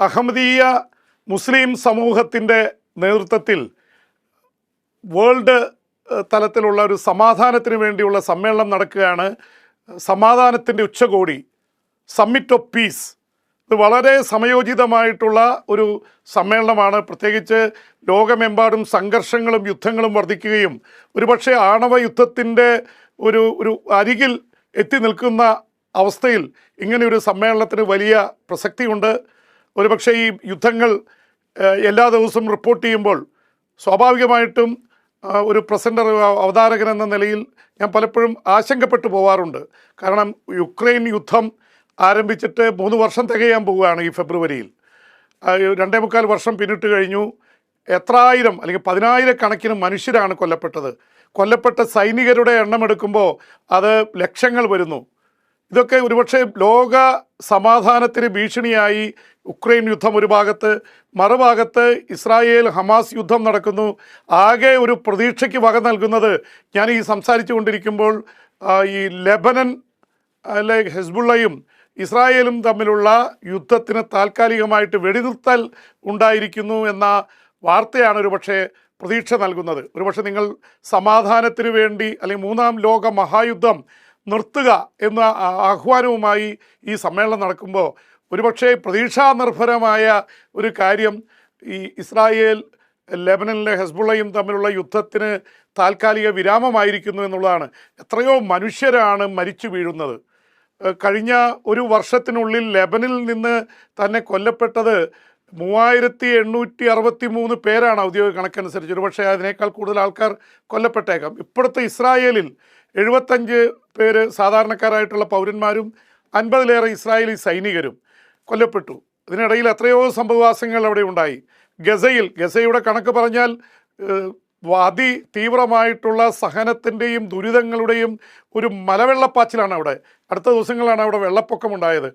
അഹമ്മദീയ മുസ്ലിം സമൂഹത്തിന്റെ നേതൃത്വത്തിൽ വേൾഡ് തലത്തിലുള്ള ഒരു സമാധാനത്തിന് വേണ്ടിയുള്ള സമ്മേളനം നടക്കുകയാണ്. സമാധാനത്തിന്റെ ഉച്ചകോടി സമ്മിറ്റ് ഓഫ് പീസ് ഇത് വളരെ സമയോചിതമായിട്ടുള്ള ഒരു സമ്മേളനമാണ്. പ്രത്യേകിച്ച് ലോകമെമ്പാടും സംഘർഷങ്ങളും യുദ്ധങ്ങളും വർദ്ധിക്കുകയും ഒരുപക്ഷെ ആണവ യുദ്ധത്തിന്റെ ഒരു ഒരു അരികിൽ എത്തി നിൽക്കുന്ന അവസ്ഥയിൽ ഇങ്ങനെയൊരു സമ്മേളനത്തിന് വലിയ പ്രസക്തിയുണ്ട്. ഒരുപക്ഷെ ഈ യുദ്ധങ്ങൾ എല്ലാ ദിവസവും റിപ്പോർട്ട് ചെയ്യുമ്പോൾ സ്വാഭാവികമായിട്ടും ഒരു പ്രസന്റർ അവതാരകൻ എന്ന നിലയിൽ ഞാൻ പലപ്പോഴും ആശങ്കപ്പെട്ടു പോവാറുണ്ട്. കാരണം യുക്രൈൻ യുദ്ധം ആരംഭിച്ചിട്ട് മൂന്ന് വർഷം തികയാൻ പോവുകയാണ് ഈ ഫെബ്രുവരിയിൽ. രണ്ടേ മുക്കാൽ വർഷം പിന്നിട്ട് കഴിഞ്ഞു. എത്രായിരം അല്ലെങ്കിൽ പതിനായിരക്കണക്കിന് മനുഷ്യരാണ് കൊല്ലപ്പെട്ടത്. കൊല്ലപ്പെട്ട സൈനികരുടെ എണ്ണം എടുക്കുമ്പോൾ അത് ലക്ഷങ്ങൾ വരുന്നു. ഇതൊക്കെ ഒരുപക്ഷെ ലോക സമാധാനത്തിന് ഭീഷണിയായി ഉക്രൈൻ യുദ്ധം ഒരു ഭാഗത്ത് മറുഭാഗത്ത് ഇസ്രായേൽ ഹമാസ് യുദ്ധം നടക്കുന്നു. ആകെ ഒരു പ്രതീക്ഷയ്ക്ക് വക നൽകുന്നത് ഞാൻ ഈ സംസാരിച്ചു കൊണ്ടിരിക്കുമ്പോൾ ഈ ലെബനൻ അല്ലെ ഹെസ്ബുള്ളയും ഇസ്രായേലും തമ്മിലുള്ള യുദ്ധത്തിന് താൽക്കാലികമായിട്ട് വെടിനിർത്തൽ ഉണ്ടായിരിക്കുന്നു എന്ന വാർത്തയാണ് ഒരുപക്ഷെ പ്രതീക്ഷ നൽകുന്നത്. ഒരുപക്ഷെ നിങ്ങൾ സമാധാനത്തിന് വേണ്ടി അല്ലെങ്കിൽ മൂന്നാം ലോക മഹായുദ്ധം നിർത്തുക എന്ന ആഹ്വാനവുമായി ഈ സമ്മേളനം നടക്കുമ്പോൾ ഒരുപക്ഷെ പ്രതീക്ഷാനിർഭരമായ ഒരു കാര്യം ഈ ഇസ്രായേൽ ലെബനനിലെ ഹെസ്ബുള്ളയും തമ്മിലുള്ള യുദ്ധത്തിന് താൽക്കാലിക വിരാമമായിരിക്കുന്നു എന്നുള്ളതാണ്. എത്രയോ മനുഷ്യരാണ് മരിച്ചു വീഴുന്നത്. കഴിഞ്ഞ ഒരു വർഷത്തിനുള്ളിൽ ലെബനിൽ നിന്ന് തന്നെ കൊല്ലപ്പെട്ടത് മൂവായിരത്തി എണ്ണൂറ്റി അറുപത്തി മൂന്ന് പേരാണ് ഔദ്യോഗിക കണക്കനുസരിച്ച്. ഒരുപക്ഷെ അതിനേക്കാൾ കൂടുതൽ ആൾക്കാർ കൊല്ലപ്പെട്ടേക്കാം. ഇപ്പോഴത്തെ ഇസ്രായേലിൽ എഴുപത്തഞ്ച് പേര് സാധാരണക്കാരായിട്ടുള്ള പൗരന്മാരും അൻപതിലേറെ ഇസ്രായേലി സൈനികരും കൊല്ലപ്പെട്ടു. ഇതിനിടയിൽ എത്രയോ സംഭവവാസങ്ങൾ അവിടെ ഉണ്ടായി. ഗസയിൽ ഗസയുടെ കണക്ക് പറഞ്ഞാൽ അതി തീവ്രമായിട്ടുള്ള സഹനത്തിന്റെയും ദുരിതങ്ങളുടെയും ഒരു മലവെള്ളപ്പാച്ചിലാണ് അവിടെ. അടുത്ത ദിവസങ്ങളാണ് അവിടെ വെള്ളപ്പൊക്കമുണ്ടായത്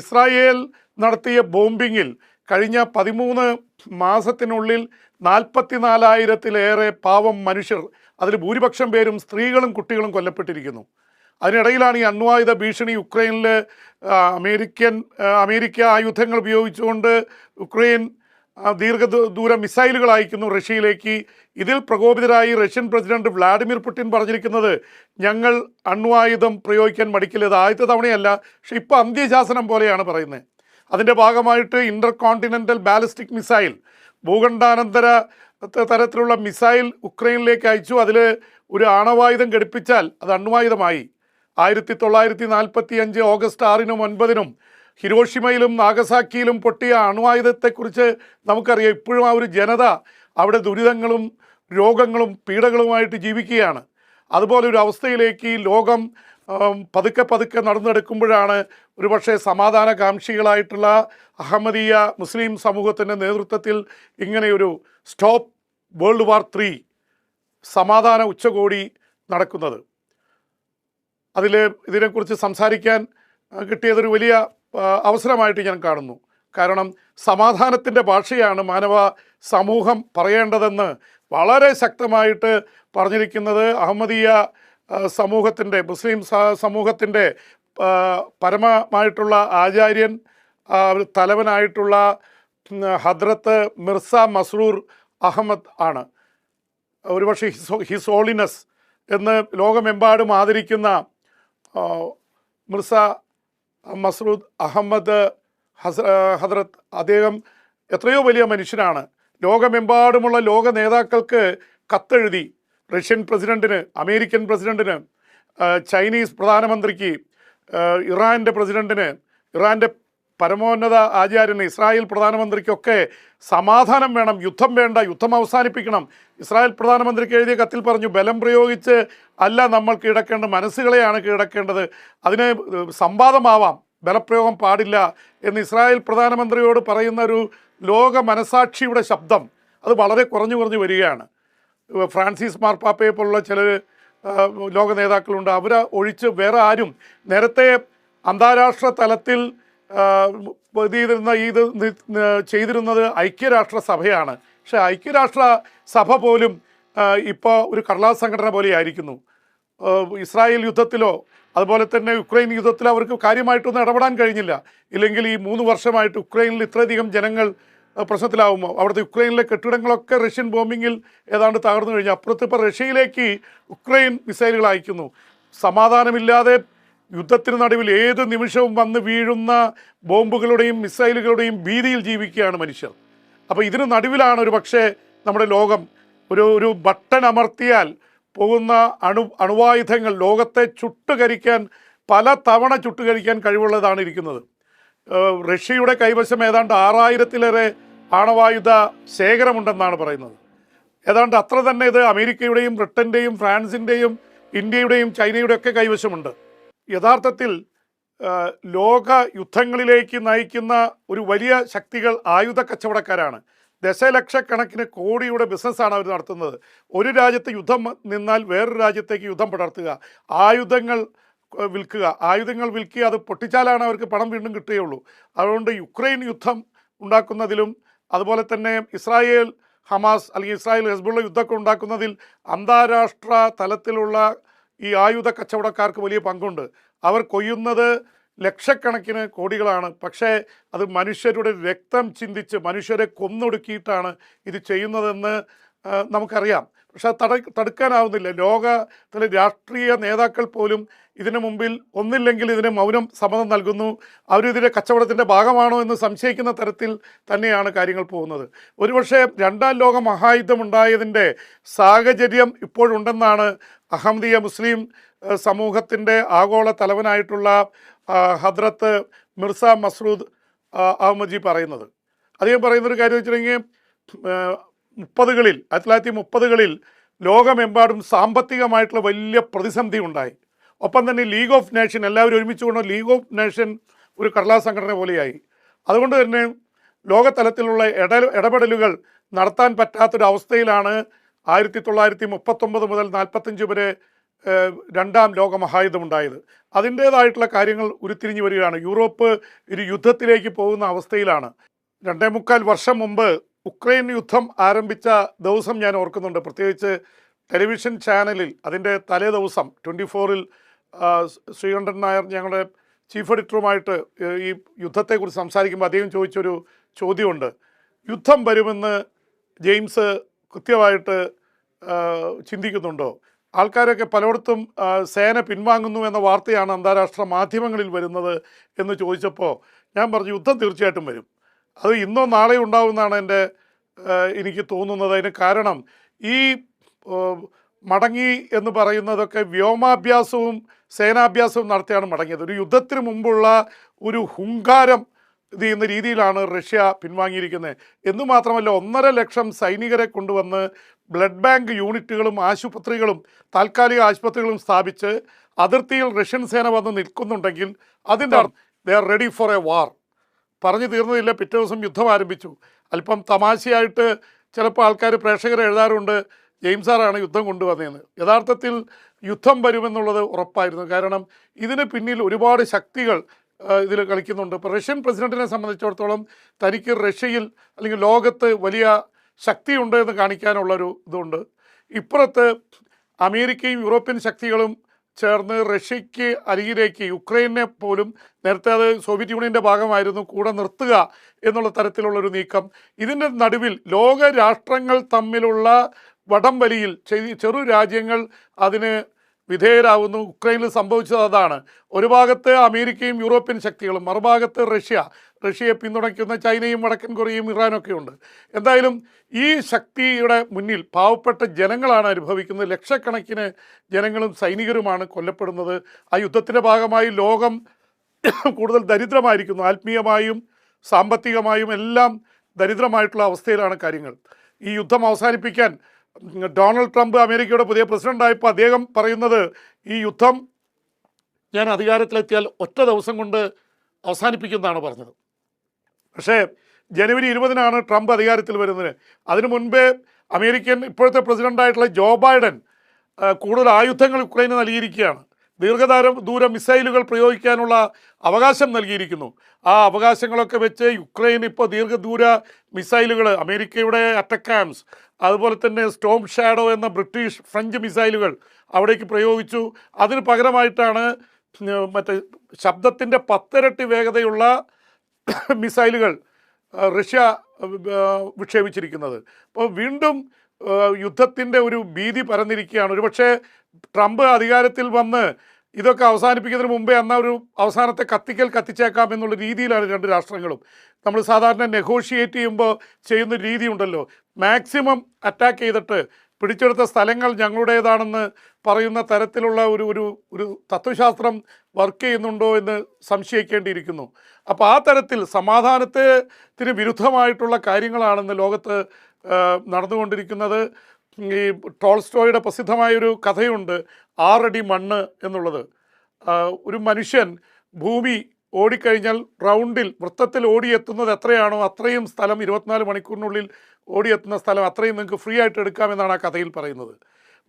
ഇസ്രായേൽ നടത്തിയ ബോംബിങ്ങിൽ കഴിഞ്ഞ പതിമൂന്ന് മാസത്തിനുള്ളിൽ നാൽപ്പത്തിനാലായിരത്തിലേറെ പാവം മനുഷ്യർ അതിൽ ഭൂരിപക്ഷം പേരും സ്ത്രീകളും കുട്ടികളും കൊല്ലപ്പെട്ടിരിക്കുന്നു. അതിനിടയിലാണ് ഈ അണ്വായുധ ഭീഷണി യുക്രൈനിൽ അമേരിക്കൻ അമേരിക്ക ആയുധങ്ങൾ ഉപയോഗിച്ചുകൊണ്ട് യുക്രൈൻ ദീർഘ ദൂര മിസൈലുകൾ അയക്കുന്നു റഷ്യയിലേക്ക്. ഇതിൽ പ്രകോപിതരായി റഷ്യൻ പ്രസിഡന്റ് വ്ളാഡിമിർ പുടിൻ പറഞ്ഞിരിക്കുന്നത് ഞങ്ങൾ അണ്വായുധം പ്രയോഗിക്കാൻ മടിക്കില്ല. ഇത് ആദ്യത്തെ തവണയല്ല പക്ഷെ ഇപ്പോൾ അന്ത്യശാസനം പോലെയാണ് പറയുന്നത് അതിന്റെ ഭാഗമായിട്ട് ഇന്റർ കോണ്ടിനെന്റൽ ബാലിസ്റ്റിക് മിസൈൽ ഭൂഖണ്ഡാനന്തര തരത്തിലുള്ള മിസൈൽ ഉക്രൈനിലേക്ക് അയച്ചു. അതിൽ ഒരു ആണവായുധം ഘടിപ്പിച്ചാൽ അത് അണ്വായുധമായി. ആയിരത്തി തൊള്ളായിരത്തി നാൽപ്പത്തി അഞ്ച് ഓഗസ്റ്റ് ആറിനും ഒൻപതിനും ഹിരോഷിമയിലും നാഗസാക്കിയിലും പൊട്ടിയ അണുവായുധത്തെക്കുറിച്ച് നമുക്കറിയാം. ഇപ്പോഴും ആ ഒരു ജനത അവിടെ ദുരിതങ്ങളും രോഗങ്ങളും പീഡകളുമായിട്ട് ജീവിക്കുകയാണ്. അതുപോലെ ഒരു അവസ്ഥയിലേക്ക് ലോകം പതുക്കെ പതുക്കെ നടന്നെടുക്കുമ്പോഴാണ് ഒരുപക്ഷെ സമാധാനകാംക്ഷികളായിട്ടുള്ള അഹമ്മദീയ മുസ്ലിം സമൂഹത്തിന്റെ നേതൃത്വത്തിൽ ഇങ്ങനെയൊരു സ്റ്റോപ്പ് വേൾഡ് വാർ ത്രീ സമാധാന ഉച്ചകോടി നടക്കുന്നത്. അതിൽ ഇതിനെക്കുറിച്ച് സംസാരിക്കാൻ കിട്ടിയതൊരു വലിയ അവസരമായിട്ട് ഞാൻ കാണുന്നു. കാരണം സമാധാനത്തിന്റെ ഭാഷയാണ് മാനവ സമൂഹം പറയേണ്ടതെന്ന് വളരെ ശക്തമായിട്ട് പറഞ്ഞിരിക്കുന്നത് അഹമ്മദീയ സമൂഹത്തിന്റെ മുസ്ലിം സമൂഹത്തിന്റെ പരമമായിട്ടുള്ള ആചാര്യൻ തലവനായിട്ടുള്ള ഹദ്രത്ത് മിർസ മസ്റൂർ അഹമ്മദ് ആണ്. ഒരുപക്ഷെ ഹിസ് ഹിസ് ഹോളിനസ് എന്ന് ലോകമെമ്പാടും ആദരിക്കുന്ന മിർസ മസ്റൂദ് അഹമ്മദ് ഹസ് ഹദ്രത്ത്. അദ്ദേഹം എത്രയോ വലിയ മനുഷ്യനാണ്. ലോകമെമ്പാടുമുള്ള ലോക നേതാക്കൾക്ക് കത്തെഴുതി റഷ്യൻ പ്രസിഡന്റിന് അമേരിക്കൻ പ്രസിഡന്റിന് ചൈനീസ് പ്രധാനമന്ത്രിക്ക് ഇറാന്റെ പ്രസിഡന്റിന് ഇറാന്റെ പരമോന്നത ആചാര്യന് ഇസ്രായേൽ പ്രധാനമന്ത്രിക്കൊക്കെ സമാധാനം വേണം യുദ്ധം വേണ്ട യുദ്ധം അവസാനിപ്പിക്കണം. ഇസ്രായേൽ പ്രധാനമന്ത്രിക്ക് എഴുതിയ കത്തിൽ പറഞ്ഞു ബലം പ്രയോഗിച്ച് അല്ല നമ്മൾ കീഴക്കേണ്ട മനസ്സുകളെയാണ് കീഴക്കേണ്ടത് അതിന് സംവാദമാവാം ബലപ്രയോഗം പാടില്ല എന്ന് ഇസ്രായേൽ പ്രധാനമന്ത്രിയോട് പറയുന്ന ഒരു ലോക മനസാക്ഷിയുടെ ശബ്ദം അത് വളരെ കുറഞ്ഞു കുറഞ്ഞു വരികയാണ്. ഫ്രാൻസിസ് മാർപ്പാപ്പയെ പോലുള്ള ചില ലോക നേതാക്കളുണ്ട്. അവരെ ഒഴിച്ച് വേറെ ആരും നേരത്തെ അന്താരാഷ്ട്ര തലത്തിൽ ഇത് ചെയ്തിരുന്ന ഇത് ചെയ്തിരുന്നത് ഐക്യരാഷ്ട്ര സഭയാണ് പക്ഷേ ഐക്യരാഷ്ട്ര സഭ പോലും ഇപ്പോൾ ഒരു കടലാസ് സംഘടന പോലെ ആയിരിക്കുന്നു. ഇസ്രായേൽ യുദ്ധത്തിലോ അതുപോലെ തന്നെ യുക്രൈൻ യുദ്ധത്തിലോ അവർക്ക് കാര്യമായിട്ടൊന്നും ഇടപെടാൻ കഴിഞ്ഞില്ല. ഇല്ലെങ്കിൽ ഈ മൂന്ന് വർഷമായിട്ട് യുക്രൈനിൽ ഇത്രയധികം ജനങ്ങൾ അഹ് പ്രശ്നത്തിലാവുമ്പോൾ അവിടുത്തെ യുക്രൈനിലെ കെട്ടിടങ്ങളൊക്കെ റഷ്യൻ ബോംബിങ്ങിൽ ഏതാണ്ട് തകർന്നു കഴിഞ്ഞു. അപ്പുറത്ത് ഇപ്പോൾ റഷ്യയിലേക്ക് യുക്രൈൻ മിസൈലുകൾ അയക്കുന്നു. സമാധാനമില്ലാതെ യുദ്ധത്തിന് നടുവിൽ ഏത് നിമിഷവും വന്ന് വീഴുന്ന ബോംബുകളുടെയും മിസൈലുകളുടെയും ഭീതിയിൽ ജീവിക്കുകയാണ് മനുഷ്യർ. അപ്പോൾ ഇതിന് നടുവിലാണ് ഒരു പക്ഷേ നമ്മുടെ ലോകം. ഒരു ഒരു ബട്ടൺ അമർത്തിയാൽ പോകുന്ന അണു അണുവായുധങ്ങൾ ലോകത്തെ ചുട്ടുകരിക്കാൻ പല തവണ ചുട്ടുകരിക്കാൻ കഴിവുള്ളതാണ് ഇരിക്കുന്നത് റഷ്യയുടെ കൈവശം ഏതാണ്ട് ആറായിരത്തിലേറെ ആണവായുധ ശേഖരമുണ്ടെന്നാണ് പറയുന്നത്. ഏതാണ്ട് അത്ര തന്നെ ഇത് അമേരിക്കയുടെയും ബ്രിട്ടന്റെയും ഫ്രാൻസിന്റെയും ഇന്ത്യയുടെയും ചൈനയുടെയും ഒക്കെ കൈവശമുണ്ട്. യഥാർത്ഥത്തിൽ ലോക യുദ്ധങ്ങളിലേക്ക് നയിക്കുന്ന ഒരു വലിയ ശക്തികൾ ആയുധ കച്ചവടക്കാരാണ്. ദശലക്ഷക്കണക്കിന് കോടിയുടെ ബിസിനസ്സാണ് അവർ നടത്തുന്നത്. ഒരു രാജ്യത്ത് യുദ്ധം നിന്നാൽ വേറൊരു രാജ്യത്തേക്ക് യുദ്ധം പടർത്തുക. ആയുധങ്ങൾ വിൽക്കുക. ആയുധങ്ങൾ വിൽക്കുക അത് പൊട്ടിച്ചാലാണ് അവർക്ക് പണം വീണ്ടും കിട്ടുകയുള്ളൂ. അതുകൊണ്ട് യുക്രൈൻ യുദ്ധം ഉണ്ടാക്കുന്നതിലും അതുപോലെ തന്നെ ഇസ്രായേൽ ഹമാസ് അല്ലെങ്കിൽ ഇസ്രായേൽ ഹെസ്ബുള്ള യുദ്ധമൊക്കെ ഉണ്ടാക്കുന്നതിൽ അന്താരാഷ്ട്ര തലത്തിലുള്ള ഈ ആയുധ കച്ചവടക്കാർക്ക് വലിയ പങ്കുണ്ട്. അവർ കൊയ്യുന്നത് ലക്ഷക്കണക്കിന് കോടികളാണ്. പക്ഷേ അത് മനുഷ്യരുടെ രക്തം ചിന്തിച്ച് മനുഷ്യരെ കൊന്നൊടുക്കിയിട്ടാണ് ഇത് ചെയ്യുന്നതെന്ന് നമുക്കറിയാം. പക്ഷെ അത് തട തടുക്കാനാവുന്നില്ല. ലോകത്തിലെ രാഷ്ട്രീയ നേതാക്കൾ പോലും ഇതിനു മുമ്പിൽ ഒന്നില്ലെങ്കിൽ ഇതിന് മൗനം സമ്മതം നൽകുന്നു. അവരിതിന്റെ കച്ചവടത്തിന്റെ ഭാഗമാണോ എന്ന് സംശയിക്കുന്ന തരത്തിൽ തന്നെയാണ് കാര്യങ്ങൾ പോകുന്നത്. ഒരുപക്ഷെ രണ്ടാം ലോക മഹായുദ്ധം ഉണ്ടായതിന്റെ സാഹചര്യം ഇപ്പോഴുണ്ടെന്നാണ് അഹമ്മദിയ മുസ്ലിം സമൂഹത്തിന്റെ ആഗോള തലവനായിട്ടുള്ള ഹദ്രത്ത് മിർസ മസ്റൂദ് അഹമ്മദ് ജി പറയുന്നത്. അദ്ദേഹം പറയുന്നൊരു കാര്യം വെച്ചിട്ടുണ്ടെങ്കിൽ മുപ്പതുകളിൽ ആയിരത്തി തൊള്ളായിരത്തി മുപ്പതുകളിൽ ലോകമെമ്പാടും സാമ്പത്തികമായിട്ടുള്ള വലിയ പ്രതിസന്ധി ഉണ്ടായി. ഒപ്പം തന്നെ ലീഗ് ഓഫ് നേഷൻ എല്ലാവരും ഒരുമിച്ച് കൊണ്ട് ലീഗ് ഓഫ് നേഷൻ ഒരു കടലാസ് സംഘടന പോലെയായി. അതുകൊണ്ട് തന്നെ ലോകതലത്തിലുള്ള ഇട ഇടപെടലുകൾ നടത്താൻ പറ്റാത്തൊരവസ്ഥയിലാണ് ആയിരത്തി തൊള്ളായിരത്തി മുപ്പത്തൊമ്പത് മുതൽ നാൽപ്പത്തഞ്ച് വരെ രണ്ടാം ലോക മഹായുദ്ധം ഉണ്ടായത്. അതിന്റേതായിട്ടുള്ള കാര്യങ്ങൾ ഉരുത്തിരിഞ്ഞു വരികയാണ്. യൂറോപ്പ് ഒരു യുദ്ധത്തിലേക്ക് പോകുന്ന അവസ്ഥയിലാണ്. രണ്ടേ മുക്കാൽ വർഷം മുമ്പ് ഉക്രൈൻ യുദ്ധം ആരംഭിച്ച ദിവസം ഞാൻ ഓർക്കുന്നുണ്ട്. പ്രത്യേകിച്ച് ടെലിവിഷൻ ചാനലിൽ അതിന്റെ തലേ ദിവസം ട്വന്റി ഫോറിൽ ശ്രീകണ്ഠൻ നായർ ഞങ്ങളുടെ ചീഫ് എഡിറ്ററുമായിട്ട് ഈ യുദ്ധത്തെക്കുറിച്ച് സംസാരിക്കുമ്പോൾ അദ്ദേഹം ചോദിച്ചൊരു ചോദ്യമുണ്ട്. യുദ്ധം വരുമെന്ന് ജെയിംസ് കൃത്യമായിട്ട് ചിന്തിക്കുന്നുണ്ടോ? ആൾക്കാരൊക്കെ പലയിടത്തും സേന പിൻവാങ്ങുന്നു എന്ന വാർത്തയാണ് അന്താരാഷ്ട്ര മാധ്യമങ്ങളിൽ വരുന്നത് എന്ന് ചോദിച്ചപ്പോൾ ഞാൻ പറഞ്ഞു യുദ്ധം തീർച്ചയായിട്ടും വരും. അത് ഇന്നോ നാളെയോ ഉണ്ടാവുമെന്നാണ് എന്റെ എനിക്ക് തോന്നുന്നത്. അതിന് കാരണം ഈ മടങ്ങി എന്ന് പറയുന്നതൊക്കെ വ്യോമാഭ്യാസവും സേനാഭ്യാസവും നടത്തിയാണ് മടങ്ങിയത്. ഒരു യുദ്ധത്തിന് മുമ്പുള്ള ഒരു ഹുങ്കാരം ഇത് ചെയ്യുന്ന രീതിയിലാണ് റഷ്യ പിൻവാങ്ങിയിരിക്കുന്നത്. എന്ന് മാത്രമല്ല ഒന്നര ലക്ഷം സൈനികരെ കൊണ്ടുവന്ന് ബ്ലഡ് ബാങ്ക് യൂണിറ്റുകളും ആശുപത്രികളും താൽക്കാലിക ആശുപത്രികളും സ്ഥാപിച്ച് അതിർത്തിയിൽ റഷ്യൻ സേന വന്ന് നിൽക്കുന്നുണ്ടെങ്കിൽ അതിന്റെ they are ready for a war പറഞ്ഞു തീർന്നതില്ല. പിറ്റേ ദിവസം യുദ്ധം ആരംഭിച്ചു. അല്പം തമാശയായിട്ട് ചിലപ്പോൾ ആൾക്കാർ പ്രേക്ഷകർ എഴുതാറുണ്ട് ജെയിംസ് സാറാണ് യുദ്ധം കൊണ്ടുവന്നതെന്ന്. യഥാർത്ഥത്തിൽ യുദ്ധം വരുമെന്നുള്ളത് ഉറപ്പായിരുന്നു. കാരണം ഇതിന് പിന്നിൽ ഒരുപാട് ശക്തികൾ ഇതിൽ കളിക്കുന്നുണ്ട്. ഇപ്പോൾ റഷ്യൻ പ്രസിഡന്റിനെ സംബന്ധിച്ചിടത്തോളം തനിക്ക് റഷ്യയിൽ അല്ലെങ്കിൽ ലോകത്ത് വലിയ ശക്തിയുണ്ട് എന്ന് കാണിക്കാനുള്ളൊരു ഇതുണ്ട്. ഇപ്പുറത്ത് അമേരിക്കയും യൂറോപ്യൻ ശക്തികളും ചേർന്ന് റഷ്യയ്ക്ക് അരികിലേക്ക് യുക്രൈനെ പോലും നേരത്തെ അത് സോവിയറ്റ് യൂണിയന്റെ ഭാഗമായിരുന്നു കൂടെ നിർത്തുക എന്നുള്ള തരത്തിലുള്ളൊരു നീക്കം. ഇതിന്റെ നടുവിൽ ലോക രാഷ്ട്രങ്ങൾ തമ്മിലുള്ള വടംവലിയിൽ വലിയിൽ ചെറു രാജ്യങ്ങൾ അതിന് വിധേയരാകുന്നു ഉക്രൈനിൽ സംഭവിച്ചത് അതാണ്. ഒരു ഭാഗത്ത് അമേരിക്കയും യൂറോപ്യൻ ശക്തികളും മറുഭാഗത്ത് റഷ്യ. റഷ്യയെ പിന്തുണയ്ക്കുന്ന ചൈനയും വടക്കൻ കൊറിയയും ഇറാനും ഒക്കെ ഉണ്ട്. എന്തായാലും ഈ ശക്തിയുടെ മുന്നിൽ പാവപ്പെട്ട ജനങ്ങളാണ് അനുഭവിക്കുന്നത്. ലക്ഷക്കണക്കിന് ജനങ്ങളും സൈനികരുമാണ് കൊല്ലപ്പെടുന്നത്. ആ യുദ്ധത്തിന്റെ ഭാഗമായി ലോകം കൂടുതൽ ദരിദ്രമായിരിക്കുന്നു. ആത്മീയമായും സാമ്പത്തികമായും എല്ലാം ദരിദ്രമായിട്ടുള്ള അവസ്ഥയിലാണ് കാര്യങ്ങൾ. ഈ യുദ്ധം അവസാനിപ്പിക്കാൻ ഡൊണാൾഡ് ട്രംപ് അമേരിക്കയുടെ പുതിയ പ്രസിഡന്റായപ്പോൾ അദ്ദേഹം പറയുന്നത് ഈ യുദ്ധം ഞാൻ അധികാരത്തിലെത്തിയാൽ ഒറ്റ ദിവസം കൊണ്ട് അവസാനിപ്പിക്കുന്നതാണ് പറഞ്ഞത്. പക്ഷേ ജനുവരി ഇരുപതിനാണ് ട്രംപ് അധികാരത്തിൽ വരുന്നത്. അതിനു മുൻപേ അമേരിക്കൻ ഇപ്പോഴത്തെ പ്രസിഡന്റായിട്ടുള്ള ജോ ബൈഡൻ കൂടുതൽ ആയുധങ്ങൾ ഉക്രൈന് നൽകിയിരിക്കുകയാണ്. ദീർഘദാരം ദൂര മിസൈലുകൾ പ്രയോഗിക്കാനുള്ള അവകാശം നൽകിയിരിക്കുന്നു. ആ അവകാശങ്ങളൊക്കെ വെച്ച് യുക്രൈൻ ഇപ്പോൾ ദീർഘദൂര മിസൈലുകൾ അമേരിക്കയുടെ അറ്റക്കാംസ് അതുപോലെ തന്നെ സ്റ്റോം ഷാഡോ എന്ന ബ്രിട്ടീഷ് ഫ്രഞ്ച് മിസൈലുകൾ അവിടേക്ക് പ്രയോഗിച്ചു. അതിന് പകരമായിട്ടാണ് മറ്റേ ശബ്ദത്തിന്റെ പത്തിരട്ടി വേഗതയുള്ള മിസൈലുകൾ റഷ്യ വിക്ഷേപിച്ചിരിക്കുന്നത്. അപ്പോൾ വീണ്ടും യുദ്ധത്തിന്റെ ഒരു ഭീതി പരന്നിരിക്കുകയാണ്. ഒരുപക്ഷെ ട്രംപ് അധികാരത്തിൽ വന്ന് ഇതൊക്കെ അവസാനിപ്പിക്കുന്നതിന് മുമ്പേ എന്നാൽ ഒരു അവസാനത്തെ കത്തിക്കൽ കത്തിച്ചേക്കാം എന്നുള്ള രീതിയിലാണ് രണ്ട് രാഷ്ട്രങ്ങളും. നമ്മൾ സാധാരണ നെഗോഷിയേറ്റ് ചെയ്യുമ്പോൾ ചെയ്യുന്ന രീതി ഉണ്ടല്ലോ. മാക്സിമം അറ്റാക്ക് ചെയ്തിട്ട് പിടിച്ചെടുത്ത സ്ഥലങ്ങൾ ഞങ്ങളുടേതാണെന്ന് പറയുന്ന തരത്തിലുള്ള ഒരു ഒരു ഒരു തത്വശാസ്ത്രം വർക്ക് ചെയ്യുന്നുണ്ടോ എന്ന് സംശയിക്കേണ്ടിയിരിക്കുന്നു. അപ്പോൾ ആ തരത്തിൽ സമാധാനത്തിന് വിരുദ്ധമായിട്ടുള്ള കാര്യങ്ങളാണെന്ന് ലോകത്ത് നടന്നുകൊണ്ടിരിക്കുന്നത്. ഈ ടോൾസ്റ്റോയുടെ പ്രസിദ്ധമായൊരു കഥയുണ്ട് ആറടി മണ്ണ് എന്നുള്ളത്. ഒരു മനുഷ്യൻ ഭൂമി ഓടിക്കഴിഞ്ഞാൽ റൗണ്ടിൽ വൃത്തത്തിൽ ഓടിയെത്തുന്നത് എത്രയാണോ അത്രയും സ്ഥലം ഇരുപത്തിനാല് മണിക്കൂറിനുള്ളിൽ ഓടിയെത്തുന്ന സ്ഥലം അത്രയും നിങ്ങൾക്ക് ഫ്രീ ആയിട്ട് എടുക്കാമെന്നാണ് ആ കഥയിൽ പറയുന്നത്.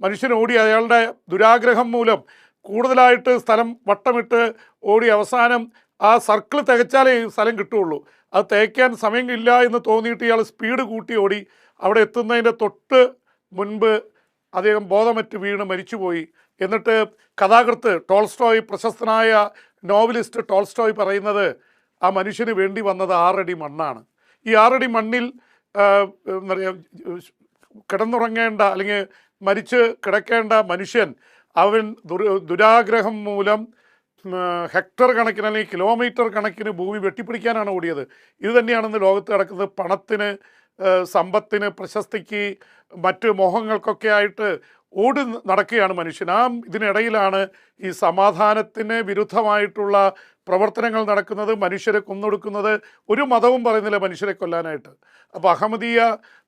മനുഷ്യൻ ഓടി അയാളുടെ ദുരാഗ്രഹം മൂലം കൂടുതലായിട്ട് സ്ഥലം വട്ടമിട്ട് ഓടി അവസാനം ആ സർക്കിൾ തികച്ചാലേ സ്ഥലം കിട്ടുകയുള്ളൂ. അത് തേക്കാൻ സമയമില്ല എന്ന് തോന്നിയിട്ട് ഇയാൾ സ്പീഡ് കൂട്ടി ഓടി. അവിടെ എത്തുന്നതിന്റെ തൊട്ട് മുൻപ് അദ്ദേഹം ബോധമറ്റ് വീണ് മരിച്ചുപോയി. എന്നിട്ട് കഥാകൃത്ത് ടോൾസ്റ്റോയ് പ്രശസ്തനായ നോവലിസ്റ്റ് ടോൾസ്റ്റോയ് പറയുന്നത് ആ മനുഷ്യന് വേണ്ടി വന്നത് ആറടി മണ്ണാണ്. ഈ ആറടി മണ്ണിൽ എന്താ പറയുക കിടന്നുറങ്ങേണ്ട അല്ലെങ്കിൽ മരിച്ച് കിടക്കേണ്ട മനുഷ്യൻ അവൻ ദുരാഗ്രഹം മൂലം ഹെക്ടർ കണക്കിന് അല്ലെങ്കിൽ കിലോമീറ്റർ കണക്കിന് ഭൂമി വെട്ടിപ്പിടിക്കാനാണ് ഓടിയത്. ഇത് തന്നെയാണെന്ന് ലോകത്ത് കിടക്കുന്നത് പണത്തിന് സമ്പത്തിന് പ്രശസ്തിക്ക് മറ്റ് മോഹങ്ങൾക്കൊക്കെ ആയിട്ട് ഓടി നടക്കുകയാണ് മനുഷ്യൻ. ആ ഇതിനിടയിലാണ് ഈ സമാധാനത്തിന് വിരുദ്ധമായിട്ടുള്ള പ്രവർത്തനങ്ങൾ നടക്കുന്നത് മനുഷ്യരെ കൊന്നൊടുക്കുന്നത്. ഒരു മതവും പറയുന്നില്ല മനുഷ്യരെ കൊല്ലാനായിട്ട്. അപ്പോൾ അഹമ്മദീയ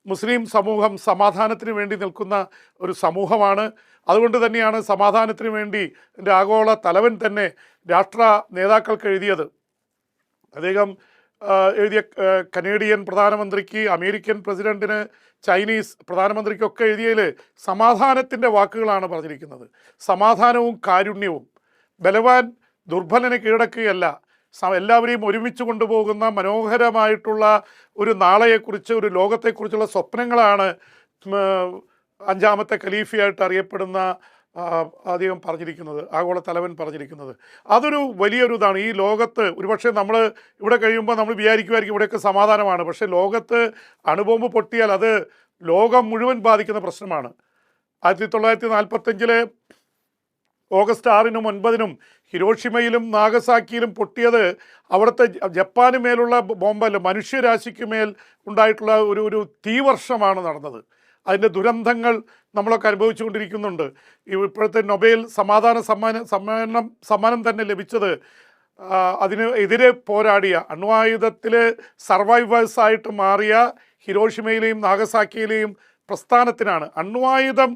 മുസ്ലിം സമൂഹം സമാധാനത്തിന് വേണ്ടി നിൽക്കുന്ന ഒരു സമൂഹമാണ്. അതുകൊണ്ട് തന്നെയാണ് സമാധാനത്തിന് വേണ്ടി ആഗോള തലവൻ തന്നെ രാഷ്ട്ര നേതാക്കൾക്ക് എഴുതിയത്. അദ്ദേഹം എഴുതിയ കനേഡിയൻ പ്രധാനമന്ത്രിക്ക് അമേരിക്കൻ പ്രസിഡന്റിന് ചൈനീസ് പ്രധാനമന്ത്രിക്കൊക്കെ എഴുതിയതിൽ സമാധാനത്തിന്റെ വാക്കുകളാണ് പറഞ്ഞിരിക്കുന്നത്. സമാധാനവും കാരുണ്യവും. ബലവാൻ ദുർബലനെ കീഴടക്കുകയല്ല. എല്ലാവരെയും ഒരുമിച്ച് കൊണ്ടുപോകുന്ന മനോഹരമായിട്ടുള്ള ഒരു നാളെയെക്കുറിച്ച് ഒരു ലോകത്തെക്കുറിച്ചുള്ള സ്വപ്നങ്ങളാണ് അഞ്ചാമത്തെ ഖലീഫയായിട്ട് അറിയപ്പെടുന്ന അദ്ദേഹം പറഞ്ഞിരിക്കുന്നത് ആഗോള തലവൻ പറഞ്ഞിരിക്കുന്നത്. അതൊരു വലിയൊരു ഇതാണ് ഈ ലോകത്ത് ഒരുപക്ഷെ നമ്മൾ ഇവിടെ കഴിയുമ്പോൾ നമ്മൾ വിചാരിക്കുമായിരിക്കും ഇവിടെയൊക്കെ സമാധാനമാണ്. പക്ഷേ ലോകത്ത് അണുബോംബ് പൊട്ടിയാൽ അത് ലോകം മുഴുവൻ ബാധിക്കുന്ന പ്രശ്നമാണ്. ആയിരത്തി തൊള്ളായിരത്തി നാൽപ്പത്തഞ്ചിലെ ഓഗസ്റ്റ് ആറിനും ഒൻപതിനും ഹിരോഷിമയിലും നാഗസാക്കിയിലും പൊട്ടിയത് അവിടുത്തെ ജപ്പാന് മേലുള്ള ബോംബല്ല മനുഷ്യരാശിക്ക് മേൽ ഉണ്ടായിട്ടുള്ള ഒരു ഒരു തീവർഷമാണ് നടന്നത്. അതിന്റെ ദുരന്തങ്ങൾ നമ്മളൊക്കെ അനുഭവിച്ചുകൊണ്ടിരിക്കുന്നുണ്ട്. ഇപ്പോഴത്തെ നൊബേൽ സമാധാന സമ്മാന സമ്മാനം സമ്മാനം തന്നെ ലഭിച്ചത് അതിന് എതിരെ പോരാടിയ അണ്വായുധത്തിൽ സർവൈവേഴ്സായിട്ട് മാറിയ ഹിരോഷിമയിലെയും നാഗസാക്കിയിലെയും പ്രസ്ഥാനത്തിനാണ്. അണ്വായുധം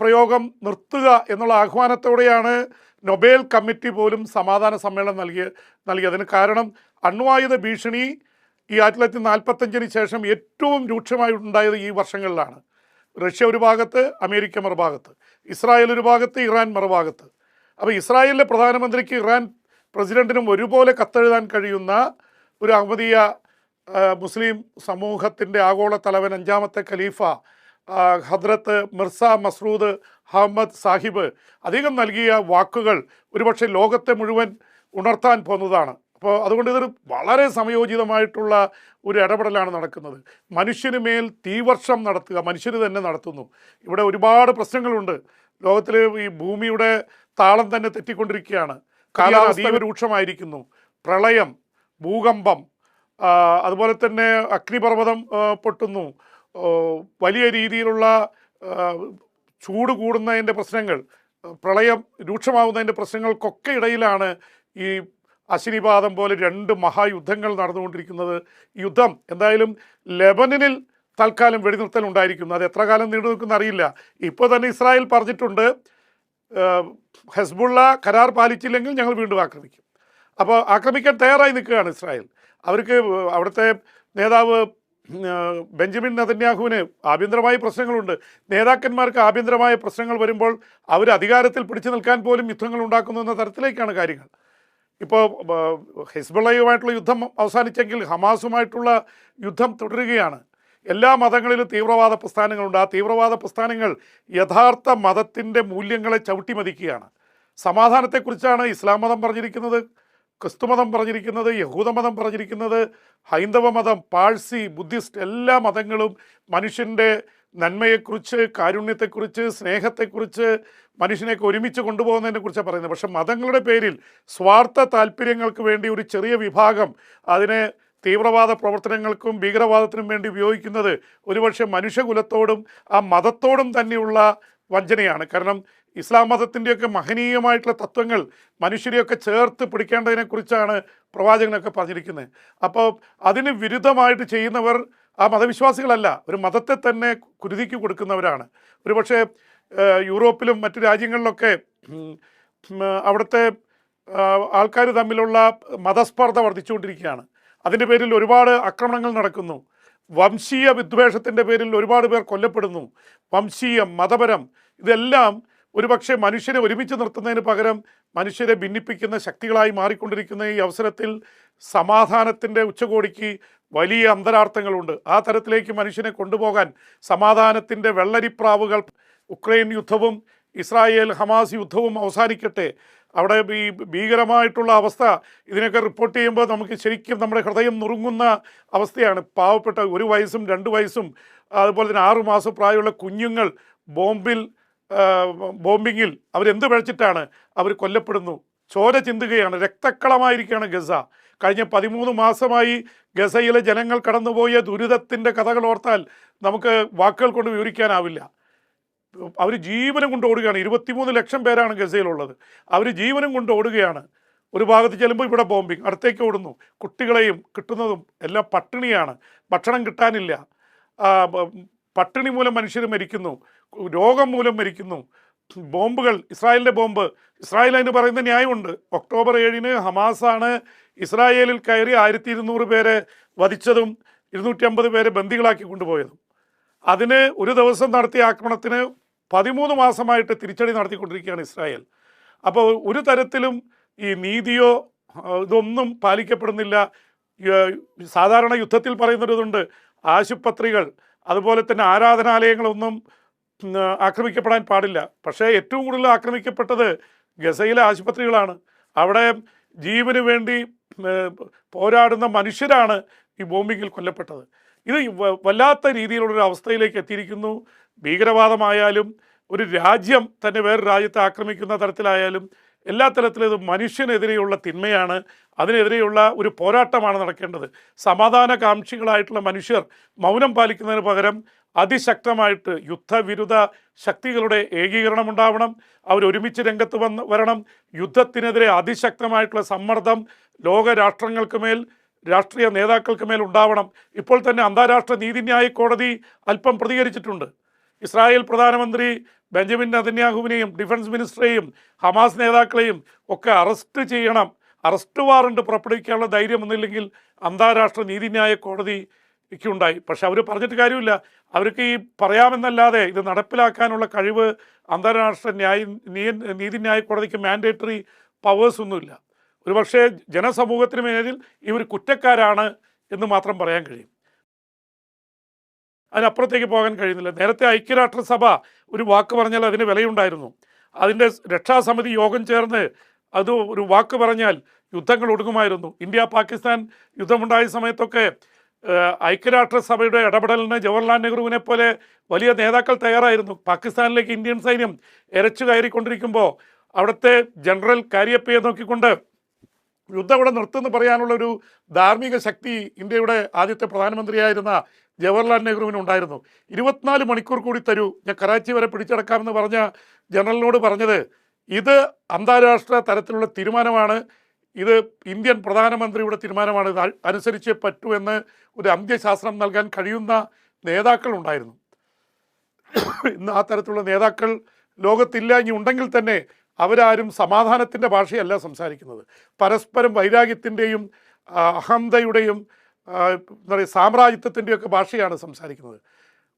പ്രയോഗം നിർത്തുക എന്നുള്ള ആഹ്വാനത്തോടെയാണ് നൊബേൽ കമ്മിറ്റി പോലും സമാധാന സമ്മേളനം നൽകിയ നൽകിയതിന് കാരണം അണ്വായുധ ഭീഷണി ഈ ആയിരത്തി തൊള്ളായിരത്തി നാൽപ്പത്തഞ്ചിന് ശേഷം ഏറ്റവും രൂക്ഷമായി ഉണ്ടായത് ഈ വർഷങ്ങളിലാണ്. റഷ്യ ഒരു ഭാഗത്ത് അമേരിക്ക മറുഭാഗത്ത്. ഇസ്രായേൽ ഒരു ഭാഗത്ത് ഇറാൻ മറുഭാഗത്ത്. അപ്പോൾ ഇസ്രായേലിലെ പ്രധാനമന്ത്രിക്ക് ഇറാൻ പ്രസിഡന്റിനും ഒരുപോലെ കത്തെഴുതാൻ കഴിയുന്ന ഒരു അഹമ്മദീയ മുസ്ലിം സമൂഹത്തിന്റെ ആഗോള തലവൻ അഞ്ചാമത്തെ ഖലീഫ ഹദ്രത്ത് മിർസ മസ്രൂദ് അഹമ്മദ് സാഹിബ് അധികം നൽകിയ വാക്കുകൾ ഒരുപക്ഷെ ലോകത്തെ മുഴുവൻ ഉണർത്താൻ പോകുന്നതാണ്. അപ്പോൾ അതുകൊണ്ട് ഇതൊരു വളരെ സമയോചിതമായിട്ടുള്ള ഒരു ഇടപെടലാണ് നടക്കുന്നത്. മനുഷ്യന് മേൽ തീവർഷം നടത്തുക മനുഷ്യർ തന്നെ നടത്തുന്നു. ഇവിടെ ഒരുപാട് പ്രശ്നങ്ങളുണ്ട്. ലോകത്തിൽ ഈ ഭൂമിയുടെ താളം തന്നെ തെറ്റിക്കൊണ്ടിരിക്കുകയാണ്. കാലാവസ്ഥ അതീവ രൂക്ഷമായിരിക്കുന്നു. പ്രളയം ഭൂകമ്പം അതുപോലെ തന്നെ അഗ്നിപർവതം പൊട്ടുന്നു. വലിയ രീതിയിലുള്ള ചൂട് കൂടുന്നതിന്റെ പ്രശ്നങ്ങൾ പ്രളയം രൂക്ഷമാവുന്നതിന്റെ പ്രശ്നങ്ങൾക്കൊക്കെ ഇടയിലാണ് ഈ അശനിപാതം പോലെ രണ്ട് മഹായുദ്ധങ്ങൾ നടന്നുകൊണ്ടിരിക്കുന്നത് യുദ്ധം. എന്തായാലും ലെബനനിൽ തൽക്കാലം വെടിനിർത്തൽ ഉണ്ടായിരിക്കുന്നു. അത് എത്ര കാലം നീണ്ടു നിൽക്കുന്ന അറിയില്ല. ഇപ്പോൾ തന്നെ ഇസ്രായേൽ പറഞ്ഞിട്ടുണ്ട് ഹെസ്ബുള്ള കരാർ പാലിച്ചില്ലെങ്കിൽ ഞങ്ങൾ വീണ്ടും ആക്രമിക്കും. അപ്പോൾ ആക്രമിക്കാൻ തയ്യാറായി നിൽക്കുകയാണ് ഇസ്രായേൽ. അവർക്ക് അവിടുത്തെ നേതാവ് ബെഞ്ചമിൻ നതന്യാഹുവിന് ആഭ്യന്തരമായ പ്രശ്നങ്ങളുണ്ട്. നേതാക്കന്മാർക്ക് ആഭ്യന്തരമായ പ്രശ്നങ്ങൾ വരുമ്പോൾ അവർ അധികാരത്തിൽ പിടിച്ചു നിൽക്കാൻ പോലും യുദ്ധങ്ങൾ ഉണ്ടാക്കുന്നു എന്ന തരത്തിലേക്കാണ് കാര്യങ്ങൾ. ഇപ്പോൾ ഹിസ്ബുള്ളയുമായിട്ടുള്ള യുദ്ധം അവസാനിച്ചെങ്കിൽ ഹമാസുമായിട്ടുള്ള യുദ്ധം തുടരുകയാണ്. എല്ലാ മതങ്ങളിലും തീവ്രവാദ പ്രസ്ഥാനങ്ങളുണ്ട്. ആ തീവ്രവാദ പ്രസ്ഥാനങ്ങൾ യഥാർത്ഥ മതത്തിന്റെ മൂല്യങ്ങളെ ചവിട്ടിമതിക്കുകയാണ്. സമാധാനത്തെക്കുറിച്ചാണ് ഇസ്ലാം മതം പറഞ്ഞിരിക്കുന്നത് ക്രിസ്തുമതം പറഞ്ഞിരിക്കുന്നത് യഹൂദമതം പറഞ്ഞിരിക്കുന്നത് ഹൈന്ദവ മതം പാഴ്സി ബുദ്ധിസ്റ്റ് എല്ലാ മതങ്ങളും മനുഷ്യന്റെ നന്മയെക്കുറിച്ച് കാരുണ്യത്തെക്കുറിച്ച് സ്നേഹത്തെക്കുറിച്ച് മനുഷ്യനെയൊക്കെ ഒരുമിച്ച് കൊണ്ടുപോകുന്നതിനെ കുറിച്ചാണ് പറയുന്നത്. പക്ഷെ മതങ്ങളുടെ പേരിൽ സ്വാർത്ഥ താല്പര്യങ്ങൾക്ക് വേണ്ടി ഒരു ചെറിയ വിഭാഗം അതിനെ തീവ്രവാദ പ്രവർത്തനങ്ങൾക്കും ഭീകരവാദത്തിനും വേണ്ടി ഉപയോഗിക്കുന്നത് ഒരുപക്ഷെ മനുഷ്യകുലത്തോടും ആ മതത്തോടും തന്നെയുള്ള വഞ്ചനയാണ്. കാരണം ഇസ്ലാം മതത്തിന്റെയൊക്കെ മഹനീയമായിട്ടുള്ള തത്വങ്ങൾ മനുഷ്യരെയൊക്കെ ചേർത്ത് പിടിക്കേണ്ടതിനെക്കുറിച്ചാണ് പ്രവാചകനൊക്കെ പറഞ്ഞിരിക്കുന്നത്. അപ്പോൾ അതിന് വിരുദ്ധമായിട്ട് ചെയ്യുന്നവർ ആ മതവിശ്വാസികളല്ല ഒരു മതത്തെ തന്നെ കുരുതിക്ക് കൊടുക്കുന്നവരാണ്. ഒരുപക്ഷെ യൂറോപ്പിലും മറ്റു രാജ്യങ്ങളിലൊക്കെ അവിടുത്തെ ആൾക്കാർ തമ്മിലുള്ള മതസ്പർദ്ധ വർദ്ധിച്ചുകൊണ്ടിരിക്കുകയാണ്. അതിന്റെ പേരിൽ ഒരുപാട് ആക്രമണങ്ങൾ നടക്കുന്നു. വംശീയ വിദ്വേഷത്തിന്റെ പേരിൽ ഒരുപാട് പേർ കൊല്ലപ്പെടുന്നു. വംശീയം മതപരം ഇതെല്ലാം ഒരുപക്ഷെ മനുഷ്യനെ ഒരുമിച്ച് നിർത്തുന്നതിന് പകരം മനുഷ്യരെ ഭിന്നിപ്പിക്കുന്ന ശക്തികളായി മാറിക്കൊണ്ടിരിക്കുന്ന ഈ അവസരത്തിൽ സമാധാനത്തിന്റെ ഉച്ചകോടിക്ക് വലിയ അന്തരാർത്ഥങ്ങളുണ്ട്. ആ തരത്തിലേക്ക് മനുഷ്യനെ കൊണ്ടുപോകാൻ സമാധാനത്തിന്റെ വെള്ളരിപ്രാവുകൾ ഉക്രൈൻ യുദ്ധവും ഇസ്രായേൽ ഹമാസ് യുദ്ധവും അവസാനിക്കട്ടെ. അവിടെ ഈ ഭീകരമായിട്ടുള്ള അവസ്ഥ ഇതിനൊക്കെ റിപ്പോർട്ട് ചെയ്യുമ്പോൾ നമുക്ക് ശരിക്കും നമ്മുടെ ഹൃദയം നുറുങ്ങുന്ന അവസ്ഥയാണ്. പാവപ്പെട്ട ഒരു വയസ്സും രണ്ട് വയസ്സും അതുപോലെ തന്നെ ആറുമാസം പ്രായമുള്ള കുഞ്ഞുങ്ങൾ ബോംബിൽ ബോംബിങ്ങിൽ അവരെന്ത് പിഴച്ചിട്ടാണ്? അവർ കൊല്ലപ്പെടുന്നു. ചോര ചിന്തുകയാണ്. രക്തക്കളമായിരിക്കുകയാണ് ഗസ. കഴിഞ്ഞ പതിമൂന്ന് മാസമായി ഗസയിലെ ജനങ്ങൾ കടന്നുപോയ ദുരിതത്തിന്റെ കഥകൾ ഓർത്താൽ നമുക്ക് വാക്കുകൾ കൊണ്ട് വിവരിക്കാനാവില്ല. അവർ ജീവനം കൊണ്ട് ഓടുകയാണ്. ഇരുപത്തിമൂന്ന് ലക്ഷം പേരാണ് ഗസയിലുള്ളത്. അവർ ജീവനം കൊണ്ട് ഓടുകയാണ്. ഒരു ഭാഗത്ത് ചെല്ലുമ്പോൾ ഇവിടെ ബോംബിങ് അടുത്തേക്ക് ഓടുന്നു. കുട്ടികളെയും കിട്ടുന്നതും എല്ലാം പട്ടിണിയാണ്. ഭക്ഷണം കിട്ടാനില്ല. പട്ടിണി മൂലം മനുഷ്യർ മരിക്കുന്നു. രോഗം മൂലം മരിക്കുന്നു. ബോംബുകൾ ഇസ്രായേലിന്റെ ബോംബ്. ഇസ്രായേൽ അതിന് പറയുന്ന ന്യായമുണ്ട്. ഒക്ടോബർ ഏഴിന് ഹമാസാണ് ഇസ്രായേലിൽ കയറി ആയിരത്തി ഇരുന്നൂറ് പേരെ വധിച്ചതും ഇരുന്നൂറ്റി അമ്പത് പേരെ ബന്ദികളാക്കി കൊണ്ടുപോയതും. അതിന് ഒരു ദിവസം നടത്തിയ ആക്രമണത്തിന് പതിമൂന്ന് മാസമായിട്ട് തിരിച്ചടി നടത്തിക്കൊണ്ടിരിക്കുകയാണ് ഇസ്രായേൽ. അപ്പോൾ ഒരു തരത്തിലും ഈ നീതിയോ ഇതൊന്നും പാലിക്കപ്പെടുന്നില്ല. സാധാരണ യുദ്ധത്തിൽ പറയുന്നൊരിതുണ്ട്. ആശുപത്രികൾ അതുപോലെ തന്നെ ആരാധനാലയങ്ങളൊന്നും ആക്രമിക്കപ്പെടാൻ പാടില്ല. പക്ഷേ ഏറ്റവും കൂടുതൽ ആക്രമിക്കപ്പെട്ടത് ഗസയിലെ ആശുപത്രികളാണ്. അവിടെ ജീവന് വേണ്ടി പോരാടുന്ന മനുഷ്യരാണ് ഈ ബോംബിങ്ങിൽ കൊല്ലപ്പെട്ടത്. ഇത് വല്ലാത്ത രീതിയിലുള്ളൊരു അവസ്ഥയിലേക്ക് എത്തിയിരിക്കുന്നു. ഭീകരവാദമായാലും ഒരു രാജ്യം തന്നെ വേറെ രാജ്യത്തെ ആക്രമിക്കുന്ന തരത്തിലായാലും എല്ലാ തലത്തിലും ഇത് മനുഷ്യനെതിരെയുള്ള തിന്മയാണ്. അതിനെതിരെയുള്ള ഒരു പോരാട്ടമാണ് നടക്കേണ്ടത്. സമാധാന കാംക്ഷികളായിട്ടുള്ള മനുഷ്യർ മൗനം പാലിക്കുന്നതിന് പകരം അതിശക്തമായിട്ട് യുദ്ധവിരുദ്ധ ശക്തികളുടെ ഏകീകരണം ഉണ്ടാവണം. അവരൊരുമിച്ച് രംഗത്ത് വന്ന് വരണം. യുദ്ധത്തിനെതിരെ അതിശക്തമായിട്ടുള്ള സമ്മർദ്ദം ലോക രാഷ്ട്രങ്ങൾക്ക് മേൽ രാഷ്ട്രീയ നേതാക്കൾക്ക് മേൽ ഉണ്ടാവണം. ഇപ്പോൾ തന്നെ അന്താരാഷ്ട്ര നീതിന്യായ കോടതി അല്പം പ്രതികരിച്ചിട്ടുണ്ട്. ഇസ്രായേൽ പ്രധാനമന്ത്രി ബെഞ്ചമിൻ നദന്യാഹുവിനെയും ഡിഫൻസ് മിനിസ്റ്ററെയും ഹമാസ് നേതാക്കളെയും ഒക്കെ അറസ്റ്റ് ചെയ്യണം. അറസ്റ്റ് വാറണ്ട് പുറപ്പെടുവിക്കാനുള്ള ധൈര്യമൊന്നുമില്ലെങ്കിൽ അന്താരാഷ്ട്ര നീതിന്യായ കോടതിക്ക് ഉണ്ടായി പക്ഷെ അവർ പറഞ്ഞിട്ട് കാര്യമില്ല. അവർക്ക് ഈ പറയാമെന്നല്ലാതെ ഇത് നടപ്പിലാക്കാനുള്ള കഴിവ് അന്താരാഷ്ട്ര ന്യായ നീതിന്യായ കോടതിക്ക് മാൻഡേറ്ററി പവേഴ്സ് ഒന്നുമില്ല ഒരുപക്ഷെ ജനസമൂഹത്തിന് മേലിൽ ഇവർ കുറ്റക്കാരാണ് എന്ന് മാത്രം പറയാൻ കഴിയും. അതിനപ്പുറത്തേക്ക് പോകാൻ കഴിയുന്നില്ല. നേരത്തെ ഐക്യരാഷ്ട്രസഭ ഒരു വാക്ക് പറഞ്ഞാൽ അതിന് വിലയുണ്ടായിരുന്നു. അതിന്റെ രക്ഷാസമിതി യോഗം ചേർന്ന് അത് ഒരു വാക്ക് പറഞ്ഞാൽ യുദ്ധങ്ങൾ ഒടുങ്ങുമായിരുന്നു. ഇന്ത്യ പാകിസ്ഥാൻ യുദ്ധമുണ്ടായ സമയത്തൊക്കെ ഐക്യരാഷ്ട്രസഭയുടെ ഇടപെടലിന് ജവഹർലാൽ നെഹ്റുവിനെ പോലെ വലിയ നേതാക്കൾ തയ്യാറായിരുന്നു. പാകിസ്ഥാനിലേക്ക് ഇന്ത്യൻ സൈന്യം എരച്ചു കയറിക്കൊണ്ടിരിക്കുമ്പോൾ അവിടുത്തെ ജനറൽ കാര്യപ്പയെ നോക്കിക്കൊണ്ട് യുദ്ധം ഇവിടെ നിർത്തുമെന്ന് പറയാനുള്ള ഒരു ധാർമ്മിക ശക്തി ഇന്ത്യയുടെ ആദ്യത്തെ പ്രധാനമന്ത്രിയായിരുന്ന ജവഹർലാൽ നെഹ്റുവിന് ഉണ്ടായിരുന്നു. ഇരുപത്തിനാല് മണിക്കൂർ കൂടി തരൂ. ഞാൻ കറാച്ചി വരെ പിടിച്ചടക്കാമെന്ന് പറഞ്ഞ ജനറലിനോട് പറഞ്ഞത് ഇത് അന്താരാഷ്ട്ര തലത്തിലുള്ള തീരുമാനമാണ്. ഇത് ഇന്ത്യൻ പ്രധാനമന്ത്രിയുടെ തീരുമാനമാണ്. ഇത് അനുസരിച്ച് പറ്റൂ എന്ന് ഒരു അന്ത്യശാസ്ത്രം നൽകാൻ കഴിയുന്ന നേതാക്കൾ ഉണ്ടായിരുന്നു. ഇന്ന് ആ തരത്തിലുള്ള നേതാക്കൾ ലോകത്തില്ല. ഇനി ഉണ്ടെങ്കിൽ തന്നെ അവരാരും സമാധാനത്തിന്റെ ഭാഷയല്ല സംസാരിക്കുന്നത്. പരസ്പരം വൈരാഗ്യത്തിന്റെയും അഹന്തയുടെയും എന്താ പറയുക സാമ്രാജ്യത്വത്തിന്റെയൊക്കെ ഭാഷയാണ് സംസാരിക്കുന്നത്.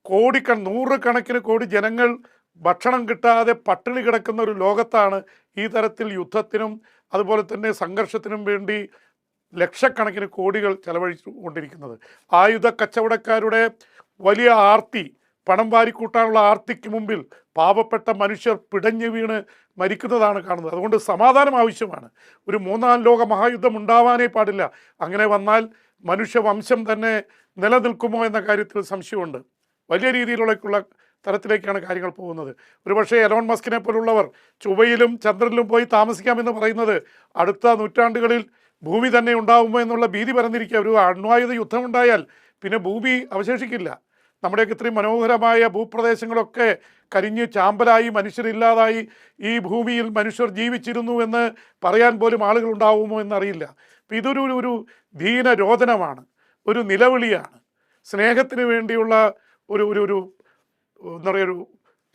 കോടിക്കൺ നൂറുകണക്കിന് കോടി ജനങ്ങൾ ഭക്ഷണം കിട്ടാതെ പട്ടിണി കിടക്കുന്ന ഒരു ലോകത്താണ് ഈ തരത്തിൽ യുദ്ധത്തിനും അതുപോലെ തന്നെ സംഘർഷത്തിനും വേണ്ടി ലക്ഷക്കണക്കിന് കോടികൾ ചെലവഴിച്ചു കൊണ്ടിരിക്കുന്നത്. ആയുധ കച്ചവടക്കാരുടെ വലിയ ആർത്തി പണം വാരിക്കൂട്ടാനുള്ള ആർത്തിക്ക് മുമ്പിൽ പാവപ്പെട്ട മനുഷ്യർ പിടഞ്ഞു വീണ് മരിക്കുന്നതാണ് കാണുന്നത്. അതുകൊണ്ട് സമാധാനം ആവശ്യമാണ്. ഒരു മൂന്നാം ലോക മഹായുദ്ധം ഉണ്ടാവാനേ പാടില്ല. അങ്ങനെ വന്നാൽ മനുഷ്യവംശം തന്നെ നിലനിൽക്കുമോ എന്ന കാര്യത്തിൽ സംശയമുണ്ട്. വലിയ രീതിയിലുള്ള തരത്തിലേക്കാണ് കാര്യങ്ങൾ പോകുന്നത്. ഒരുപക്ഷെ എലോൺ മസ്കിനെ പോലുള്ളവർ ചുവയിലും ചന്ദ്രനിലും പോയി താമസിക്കാമെന്ന് പറയുന്നത് അടുത്ത നൂറ്റാണ്ടുകളിൽ ഭൂമി തന്നെ ഉണ്ടാവുമോ എന്നുള്ള ഭീതി പരന്നിരിക്കുക ഒരു അണ്വായുധ യുദ്ധമുണ്ടായാൽ പിന്നെ ഭൂമി അവശേഷിക്കില്ല. നമ്മുടെയൊക്കെ ഇത്രയും മനോഹരമായ ഭൂപ്രദേശങ്ങളൊക്കെ കരിഞ്ഞ് ചാമ്പലായി മനുഷ്യരില്ലാതായി ഈ ഭൂമിയിൽ മനുഷ്യർ ജീവിച്ചിരുന്നു എന്ന് പറയാൻ പോലും ആളുകൾ ഉണ്ടാവുമോ എന്നറിയില്ല. അപ്പം ഇതൊരു ഒരു- ദീനരോദനമാണ് ഒരു നിലവിളിയാണ്. സ്നേഹത്തിന് വേണ്ടിയുള്ള ഒരു ഒരു ഒരു എന്താ പറയുക ഒരു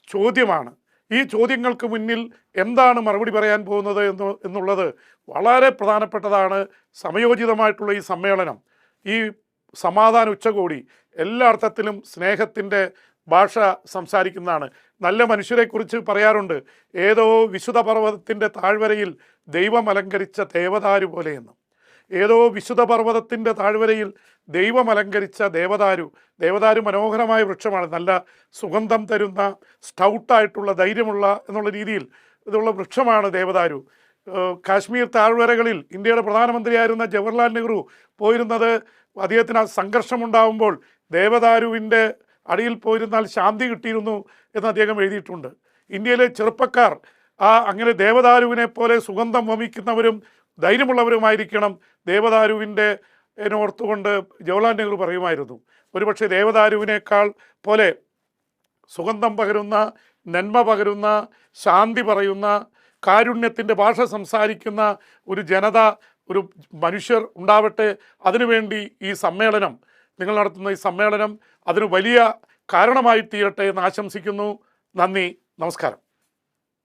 ചോദ്യമാണ്. ഈ ചോദ്യങ്ങൾക്ക് മുന്നിൽ എന്താണ് മറുപടി പറയാൻ പോകുന്നത് എന്ന് എന്നുള്ളത് വളരെ പ്രധാനപ്പെട്ടതാണ് സമയോചിതമായിട്ടുള്ള ഈ സമ്മേളനം. ഈ സമാധാന ഉച്ചകോടി എല്ലാ അർത്ഥത്തിലും സ്നേഹത്തിന്റെ ഭാഷ സംസാരിക്കുന്നതാണ്. നല്ല മനുഷ്യരെക്കുറിച്ച് പറയാറുണ്ട് ഏതോ വിശുദ്ധ പർവതത്തിന്റെ താഴ്വരയിൽ ദൈവം അലങ്കരിച്ച ദേവതാരു പോലെയെന്ന്. ഏതോ വിശുദ്ധ പർവതത്തിന്റെ താഴ്വരയിൽ ദൈവം അലങ്കരിച്ച ദേവദാരു. ദേവദാരു മനോഹരമായ വൃക്ഷമാണ്. നല്ല സുഗന്ധം തരുന്ന സ്റ്റൗട്ടായിട്ടുള്ള ധൈര്യമുള്ള എന്നുള്ള രീതിയിൽ ഇതുള്ള വൃക്ഷമാണ് ദേവദാരു. കാശ്മീർ താഴ്വരകളിൽ ഇന്ത്യയുടെ പ്രധാനമന്ത്രിയായിരുന്ന ജവഹർലാൽ നെഹ്റു പോയിരുന്നത് അദ്ദേഹത്തിന് ആ സംഘർഷമുണ്ടാകുമ്പോൾ ദേവദാരുവിന്റെ അടിയിൽ പോയിരുന്നാൽ ശാന്തി കിട്ടിയിരുന്നു എന്ന് അദ്ദേഹം എഴുതിയിട്ടുണ്ട്. ഇന്ത്യയിലെ ചെറുപ്പക്കാർ ആ അങ്ങനെ ദേവദാരുവിനെ പോലെ സുഗന്ധം വമിക്കുന്നവരും ധൈര്യമുള്ളവരുമായിരിക്കണം. ദേവദാരുവിന്റെ ഓർത്തുകൊണ്ട് ജവഹർലാൽ നെഹ്റു പറയുമായിരുന്നു ഒരുപക്ഷെ ദേവദാരുവിനേക്കാൾ പോലെ സുഗന്ധം പകരുന്ന നന്മ പകരുന്ന ശാന്തി പറയുന്ന കാരുണ്യത്തിന്റെ ഭാഷ സംസാരിക്കുന്ന ഒരു ജനത ഒരു മനുഷ്യർ ഉണ്ടാവട്ടെ അതിനുവേണ്ടി ഈ സമ്മേളനം നിങ്ങൾ നടത്തുന്ന ഈ സമ്മേളനം അതിന് വലിയ കാരണമായി തീരട്ടെ എന്ന് ആശംസിക്കുന്നു. നന്ദി നമസ്കാരം.